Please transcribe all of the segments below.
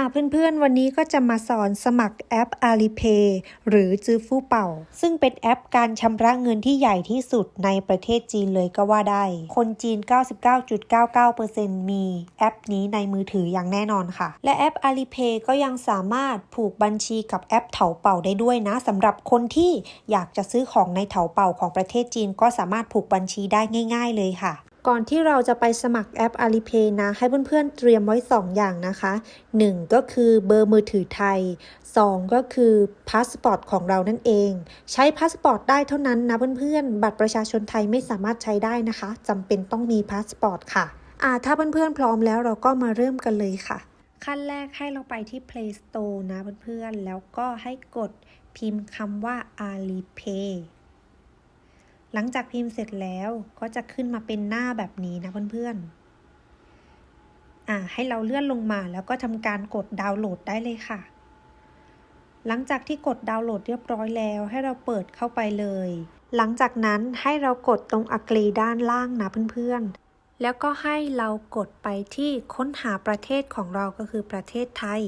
อ่าเพื่อนๆ วันนี้ก็จะมาสอนสมัครแอป Alipay หรือจื้อฟู่เป่า ซึ่งเป็นแอปการชำระเงินที่ใหญ่ที่สุดในประเทศจีนเลยก็ว่าได้ คนจีน 99.99%มีแอปนี้ในมือถืออย่างแน่นอนค่ะ และแอป Alipay ก็ยังสามารถผูกบัญชีกับแอปเถาเป่าได้ด้วยนะสำหรับคนที่อยากจะซื้อของในเถาเป่าของประเทศจีน ก็สามารถผูกบัญชีได้ง่าย ๆ เลยค่ะ ก่อนที่เราจะไปสมัครแอป Alipay นะ ให้เพื่อนๆเตรียมไว้ 2 อย่างนะคะ 1 ก็คือเบอร์มือถือไทย 2 ก็คือพาสปอร์ตของเรานั่นเอง ใช้พาสปอร์ตได้เท่านั้นนะเพื่อนๆ บัตรประชาชนไทยไม่สามารถใช้ได้นะคะจำเป็นต้องมีพาสปอร์ตค่ะอ่าถ้าเพื่อนๆพร้อมแล้วเราก็มาเริ่มกันเลยค่ะ ขั้นแรกให้เราไปที่ Play Store นะเพื่อนๆ แล้วก็ให้กดพิมพ์คำว่า Alipay หลังจากพิมพ์เสร็จแล้วก็จะขึ้นมาเป็นหน้าแบบนี้นะเพื่อนๆอ่าให้เราเลื่อนลงมาแล้วก็ทำการกดดาวน์โหลดได้เลยค่ะ หลังจากที่กดดาวน์โหลดเรียบร้อยแล้ว ให้เราเปิดเข้าไปเลย หลังจากนั้นให้เรากดตรงอักลีด้านล่างนะเพื่อนๆ แล้วก็ให้เรากดไปที่ค้นหาประเทศของเราก็คือประเทศไทย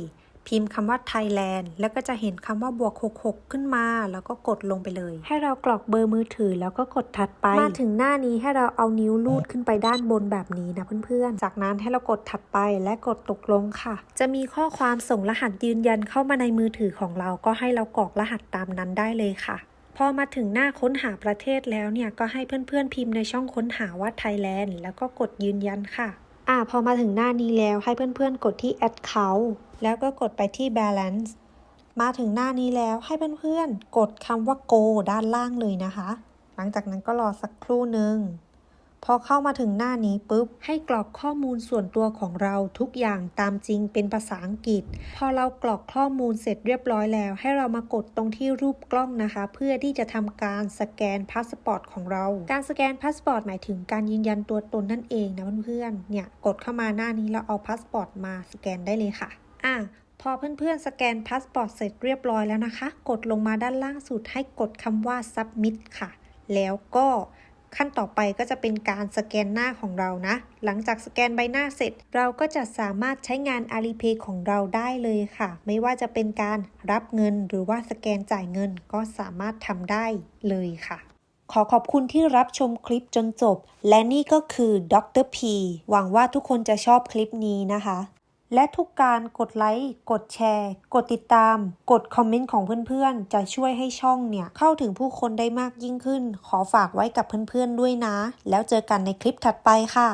พิมพ์คำว่า Thailand แล้วก็จะเห็นคำว่าบวก 66 ขึ้นมา แล้วก็กดลงไปเลย ให้เรากรอกเบอร์มือถือแล้วก็กดถัดไป มาถึงหน้านี้ให้เราเอานิ้วลูดขึ้นไปด้านบนแบบนี้นะเพื่อนๆ จากนั้นให้เรากดถัดไปและกดตกลงค่ะ จะมีข้อความส่งรหัสยืนยันเข้ามาในมือถือของเราก็ให้เรากรอกรหัสตามนั้นได้เลยค่ะพอมาถึงหน้าค้นหาประเทศแล้วเนี่ยก็ให้เพื่อนๆพิมพ์ในช่องค้นหาว่า Thailand แล้วก็กดยืนยันค่ะ อ่าพอมาถึงหน้านี้แล้วให้เพื่อนๆกดที่ Account แล้วก็กดไปที่ Balance มาถึงหน้านี้แล้วให้เพื่อนๆ กดคำว่า Go ด้านล่างเลยนะคะ หลังจากนั้นก็รอสักครู่หนึ่งพอเข้ามาถึงหน้านี้ปุ๊บ ให้กรอกข้อมูลส่วนตัวของเราทุกอย่างตามจริงเป็นภาษาอังกฤษ พอเรากรอกข้อมูลเสร็จเรียบร้อยแล้ว ให้เรามากดตรงที่รูปกล้องนะคะ เพื่อที่จะทำการสแกนพาสปอร์ตของเรา การสแกนพาสปอร์ตหมายถึงการยืนยันตัวตนนั่นเองนะเพื่อนๆเนี่ยกดเข้ามาหน้านี้แล้วเอาพาสปอร์ตมาสแกนได้เลยค่ะ อะพอเพื่อนๆ สแกนพาสปอร์ตเสร็จเรียบร้อยแล้วนะคะ กดลงมาด้านล่างสุดให้กดคำว่า submit ค่ะ แล้วก็ขั้นต่อไปก็จะเป็นการสแกนหน้าของเรานะ หลังจากสแกนใบหน้าเสร็จ เราก็จะสามารถใช้งาน Alipay ของเราได้เลยค่ะ ไม่ว่าจะเป็นการรับเงินหรือว่าสแกนจ่ายเงินก็สามารถทำได้เลยค่ะ ขอขอบคุณที่รับชมคลิปจนจบ และนี่ก็คือดร P หวังว่าทุกคนจะชอบคลิปนี้นะคะ และทุกการกดไลค์ กดแชร์ กดติดตาม กดคอมเมนต์ของเพื่อนๆ จะช่วยให้ช่องเนี่ย เข้าถึงผู้คนได้มากยิ่งขึ้น ขอฝากไว้กับเพื่อนๆด้วยนะ แล้วเจอกันในคลิปถัดไปค่ะ